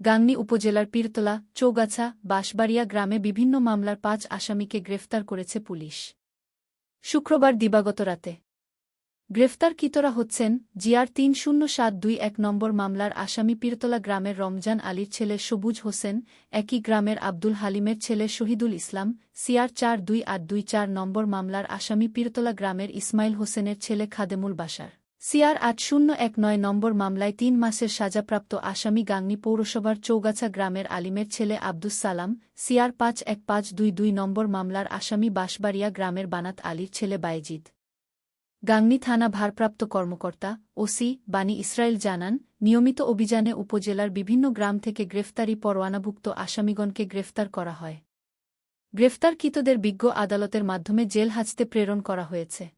গাংনী উপজেলার পীরতলা, চৌগাছা, বাঁশবাড়িয়া গ্রামে বিভিন্ন মামলার পাঁচ আসামিকে গ্রেফতার করেছে পুলিশ। শুক্রবার দিবাগত রাতে। গ্রেফতারকৃতরা হচ্ছেন জিআর তিন শূন্য সাত দুই এক নম্বর মামলার আসামি পীরতলা গ্রামের রমজান আলীর ছেলে সবুজ হোসেন, একই গ্রামের আব্দুল হালিমের ছেলে শহীদুল ইসলাম, সিআর চার দুই আট দুই চার নম্বর মামলার আসামি পীরতলা গ্রামের ইসমাইল হোসেনের ছেলে খাদেমুল বাসার সিআর আট শূন্য এক নয় নম্বর মামলায় তিন মাসের সাজাপ্রাপ্ত আসামি গাংনী পৌরসভার চৌগাছা গ্রামের আলিমের ছেলে আব্দুস সালাম, সিআর পাঁচ এক পাঁচ দুই দুই নম্বর মামলার আসামি বাঁশবাড়িয়া গ্রামের বানাত আলীর ছেলে বায়েজিদ। গাংনী থানা ভারপ্রাপ্ত কর্মকর্তা, ওসি বানী ইসরায়েল জানান, নিয়মিত অভিযানে উপজেলার বিভিন্ন গ্রাম থেকে গ্রেফতারি পরোয়ানাভুক্ত আসামিগণকে গ্রেফতার করা হয়। গ্রেফতারকৃতদের বিজ্ঞ আদালতের মাধ্যমে জেল হাজতে প্রেরণ করা হয়েছে।